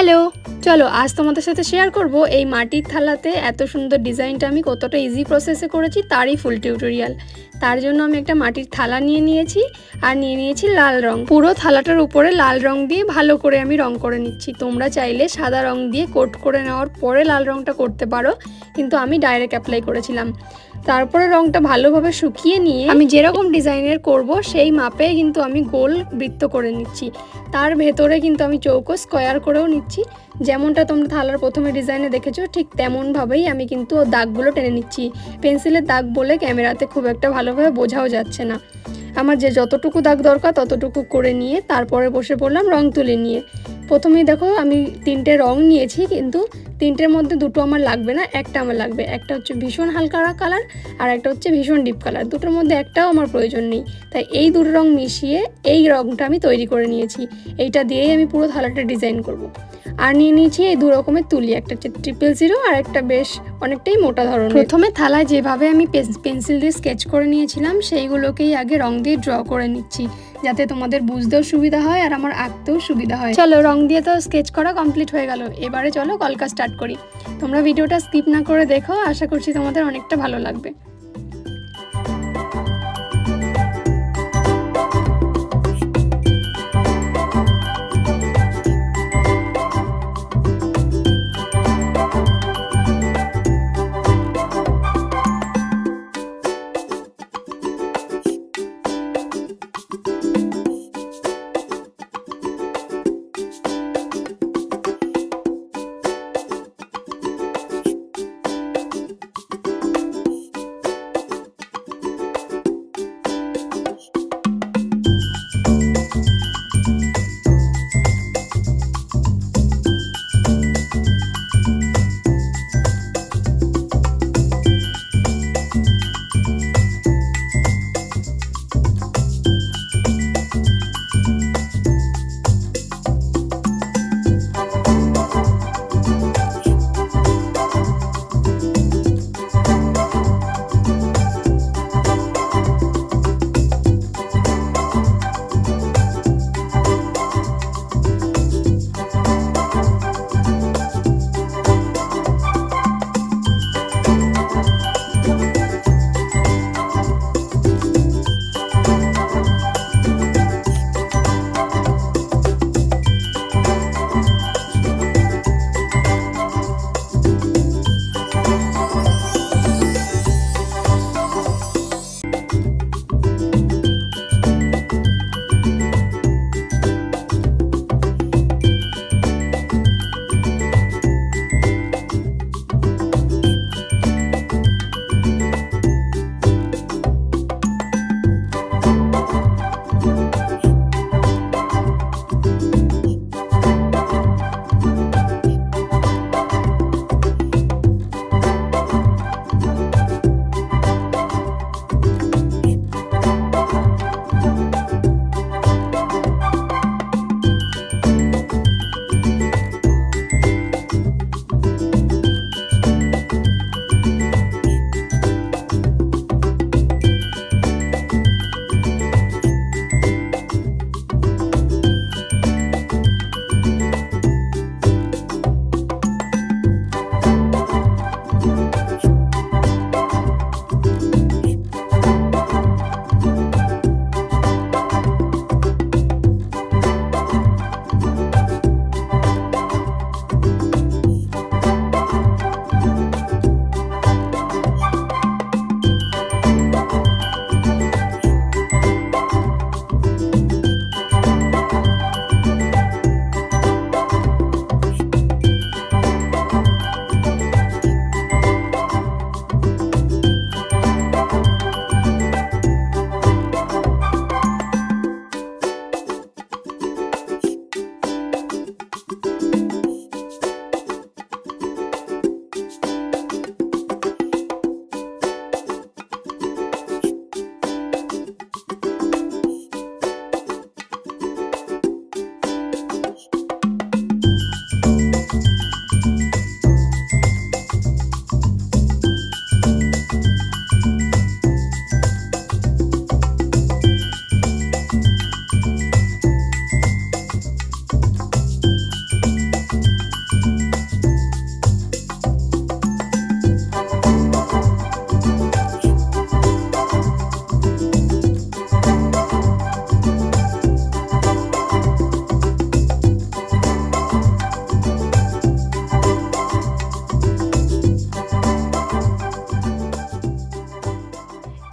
Hello চলো, আজ তোমাদের সাথে শেয়ার করব এই মাটির থালাতে এত সুন্দর ডিজাইনটা আমি কতটা ইজি প্রসেসে করেছি তারই ফুল টিউটোরিয়াল তার জন্য আমি একটা মাটির থালা নিয়ে নিয়েছি আর নিয়ে নিয়েছি লাল রং। পুরো থালাটার উপরে লাল রং দিয়ে ভালো করে আমি রং করে নিচ্ছি। তোমরা চাইলে সাদা রং দিয়ে কোট করে নেওয়ার পরে লাল রংটা করতে পারো, কিন্তু আমি ডাইরেক্ট অ্যাপ্লাই করেছিলাম। তারপরে রংটা ভালোভাবে শুকিয়ে নিয়ে আমি যেরকম ডিজাইনের করব, সেই মাপে কিন্তু আমি গোল বৃত্ত করে নিচ্ছি। তার ভেতরে কিন্তু আমি চৌকো স্কোয়ার করেও নিচ্ছি। যেমনটা তোমরা থালার প্রথমে ডিজাইনে দেখেছ, ঠিক তেমনভাবেই আমি কিন্তু দাগগুলো টেনে নিচ্ছি। পেন্সিলের দাগ বলে ক্যামেরাতে খুব একটা ভালোভাবে বোঝাও যাচ্ছে না। আমার যে যতটুকু দাগ দরকার ততটুকু করে নিয়ে তারপরে বসে পড়লাম রং তুলে নিয়ে। প্রথমেই দেখো আমি তিনটে রং নিয়েছি, কিন্তু তিনটের মধ্যে দুটো আমার লাগবে না, একটা আমার লাগবে। একটা হচ্ছে ভীষণ হালকা কালার আর একটা হচ্ছে ভীষণ ডিপ কালার। দুটোর মধ্যে একটাও আমার প্রয়োজন নেই। তাই এই দুটো রং মিশিয়ে এই রংটা আমি তৈরি করে নিয়েছি। এইটা দিয়েই আমি পুরো থালাটা ডিজাইন করব। আর নিয়ে নিয়েছি এই দু রকমের তুলি একটা হচ্ছে ট্রিপল জিরো আর একটা বেশ অনেকটাই মোটা ধরনের। প্রথমে থালায় যেভাবে আমি পেন্সিল দিয়ে স্কেচ করে নিয়েছিলাম সেইগুলোকেই আগে রং দিয়ে ড্র করে নিচ্ছি যাতে তোমাদের বুঝতেও সুবিধা হয় আর আমার আঁকতেও সুবিধা হয়। চলো রং দিয়ে তো স্কেচ করা কমপ্লিট হয়ে গেল। এবারে চলো কলকা স্টার্ট করি। তোমরা ভিডিওটা স্কিপ না করে দেখো আশা করছি তোমাদের অনেকটা ভালো লাগবে।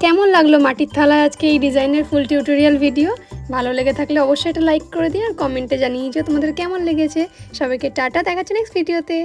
কেমন লাগল মাটির থালায় আজকে এই ডিজাইনের ফুল টিউটোরিয়াল ভিডিও ভালো লেগে থাকলে অবশ্যই এটা লাইক করে দিও আর কমেন্টে জানিয়ে যে তোমাদের কেমন লেগেছে। সবাইকে টাটা, দেখাচ্ছে নেক্সট ভিডিওতে